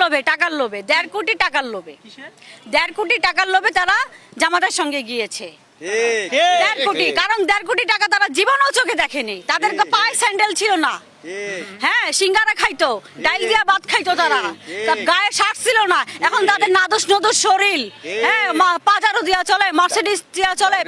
লোভে টাকার লোভে দেড় কোটি টাকার লোভে। দেড় কোটি টাকার লোভে তারা জামাতার সঙ্গে গিয়েছে। দেড় কোটি কারণ দেড় কোটি টাকা তারা জীবনও চোখে দেখেনি। তাদের পায়ে স্যান্ডেল ছিল না। হ্যাঁ সিঙ্গারা খাইতো ডাইল দিয়া ভাত খাইতো তারা। তার গায়ে শার্ট ছিল না। এখন তাদের নাদুস নদুস শরীর। হ্যাঁ পাজারো দিয়া চলে মার্সিডিস দিয়া চলে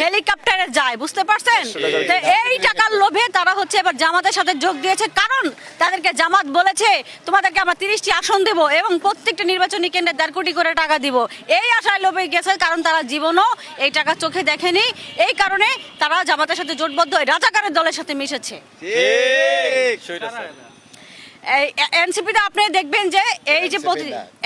হেলিকপ্টারে যায় বুঝতে পারছেন? তো এই টাকার লোভে তারা হচ্ছে এবার জামাতের সাথে যোগ দিয়েছে। কারণ তাদেরকে জামাত বলেছে তোমাদেরকে আমরা তিরিশটি আসন দেব এবং প্রত্যেকটা নির্বাচনী কেন্দ্রে দেড় কোটি করে টাকা দিব। এই আশায় লোভে গেছে কারণ তারা জীবনও এই টাকা চোখে দেখেনি। এই কারণে তারা জামাতের সাথে জোটবদ্ধ হয়ে রাজাকারের দলের সাথে মিশেছে। এই এনসিপিতে আপনি দেখবেন যে এই যে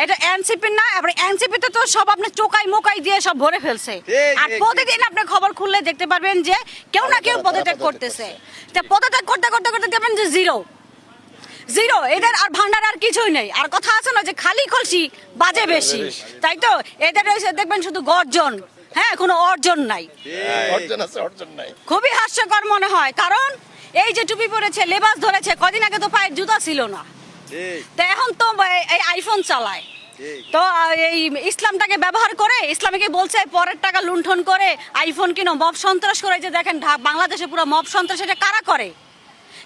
এটা এনসিপি না আপনি এনসিপিতে তো সব আপনি চোকাই মোকাই দিয়ে সব ভরে ফেলছে। ঠিক, আর প্রতিদিন আপনি খবর খুললে দেখতে পারবেন যে কেউ না কেউ পদত্যাগ করতেছে। তা পদত্যাগ করতে করতে করতে দেখবেন যে জিরো। জিরো এদের আর ভান্ডার আর কিছুই নেই। আর কথা আছে না যে খালি কলসি বাজে বেশি। তাই তো? এদের দেখবেন শুধু গর্জন। হ্যাঁ কোনো অর্জন নাই। অর্জন আছে অর্জন নাই। খুবই হাস্যকর মনে হয় কারণ এই যে টুপি পরেছে লেবাস ধরেছে কদিন আগে তো পায়ের জুতা ছিল না। ঠিক। তো এখন তো এই- এই আইফোন চালায়। তো এই ইসলামটাকে ব্যবহার করে ইসলামকে বলছে পরের টাকা লুণ্ঠন করে আইফোন কিনো মব সন্ত্রাস করে যে দেখেন বাংলাদেশে পুরো মব সন্ত্রাস এটা কারা করে?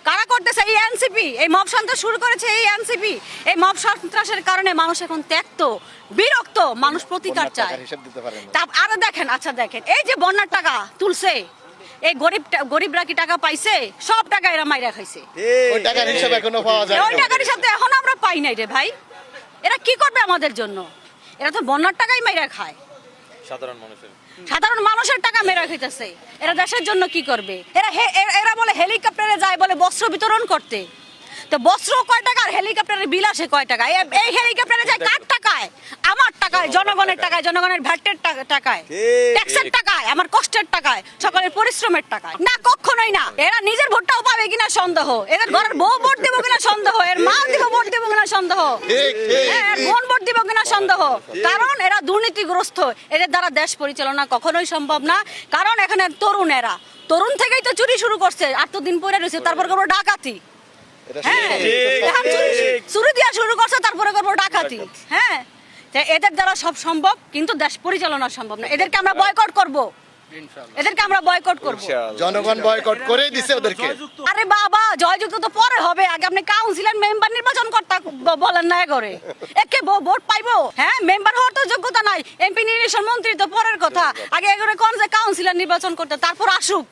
কারা করতেছে এই এনসিপি? এই মব সন্ত্রাস শুরু করেছে এই এনসিপি। এই মব সন্ত্রাসের কারণে মানুষ এখন ত্যক্ত বিরক্ত মানুষ প্রতিকার চায় টাকার হিসাব দিতে পারে না। তা আরও দেখেন আচ্ছা দেখেন এই যে বন্যার টাকা তুলছে এই গরিব গরিবরা কি টাকা পাইছে? সব টাকা এরা মাইরা খাইছে। ওই টাকার হিসাব এখনও পাওয়া যায় ওই টাকার সাথে এখন আমরা পাই নাই রে ভাই। এরা কি করবে আমাদের জন্য? এরা তো বন্যার টাকাই মাইরা খায়। সাধারণ মানুষের। সাধারণ মানুষের টাকা মেরা খাইতেছে। এরা দেশের জন্য কি করবে? এরা বলে হেলিকপ্টারে যায় বলে বস্ত্র বিতরণ করতে। তো বস্ত্র কয় টাকা আর হেলিকপ্টারের বিল আসে কয় টাকা? এই হেলিকপ্টারে যায় কার টাকায়? আমার টাকায় জনগণের টাকায় জনগণের ভ্যাটের টাকায়। ট্যাক্সের টাকায় আমার কষ্টের টাকায় সকলের পরিশ্রমের টাকায়। না কখনোই না। এরা নিজের ভোটটাও পাবে কিনা সন্দেহ। এদের ঘরের বউ ভোট দেবো কিনা সন্দেহ। এর মা দিব কিনা সন্দেহ ভোট দিব কিনা সন্দেহ। কারণ এরা দুর্নীতিগ্রস্ত। এদের দ্বারা দেশ পরিচালনা কখনোই সম্ভব না। কারণ এখানে তরুণ এরা তরুণ থেকেই তো চুরি শুরু করছে। আর তো দিন পরে রয়েছে। তারপর করব ডাকাতি। হ্যাঁ চুরি- চুরি দিয়া শুরু করছে তারপরে করব ডাকাতি। হ্যাঁ এদের দ্বারা সব সম্ভব কিন্তু দেশ পরিচালনা সম্ভব না। এদেরকে আমরা বয়কট করব। এদেরকে আমরা বয়কট করব। জনগণ বয়কট করেই দিছে ওদেরকে। আরে বাবা জয়যুক্ত তো পরে হবে। আগে আপনি কাউন্সিলর মেম্বার নির্বাচন করতে বলেন না করে। একে ভোট পাইবো। হ্যাঁ মেম্বার হওয়ার তো যোগ্যতা নাই। এমপি নির্বাচন মন্ত্রী তো পরের কথা। আগে এগুলো কোন যে কাউন্সিলর নির্বাচন করতে তারপর আসুক।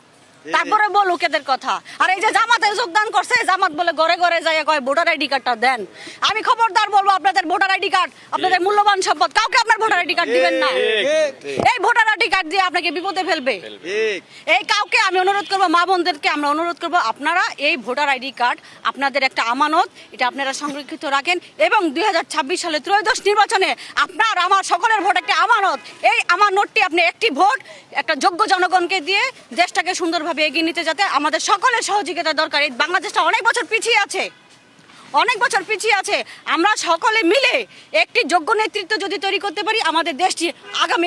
তারপরে বলুক এদের কথা। আর এই যে জামাতে যোগদান করছে জামাত বলে ঘরে ঘরে যাই কয় ভোটার আইডি কার্ডটা দেন। আমি খবরদার বলব আপনাদের ভোটার আইডি কার্ড আপনাদের মূল্যবান সম্পদ কাউকে আপনার ভোটার আইডি কার্ড দিবেন না। এই ভোটার আইডি কার্ড দিয়ে আপনাকে বিপদে ফেলবে। ঠিক। এই কাউকে আমি অনুরোধ করব মা বোনদেরকে আমরা অনুরোধ করব আপনারা এই ভোটার আইডি কার্ড আপনাদের একটা আমানত এটা আপনারা সংরক্ষিত রাখেন এবং দুই হাজার ছাব্বিশ সালে ত্রয়োদশ নির্বাচনে আপনার আমার সকলের ভোট একটা আমানত। এই আমানতটি আপনি একটি ভোট একটা যোগ্য জনগণকে দিয়ে দেশটাকে সুন্দরভাবে এগিয়ে নিতে যাতে আমাদের সকলের সহযোগিতা দরকার। এই বাংলাদেশটা অনেক বছর পিছিয়ে আছে। অনেক বছর পিছিয়ে আছে। আমরা সকলে মিলে একটি যোগ্য নেতৃত্ব যদি তৈরি করতে পারি, আমাদের দেশটি আগামী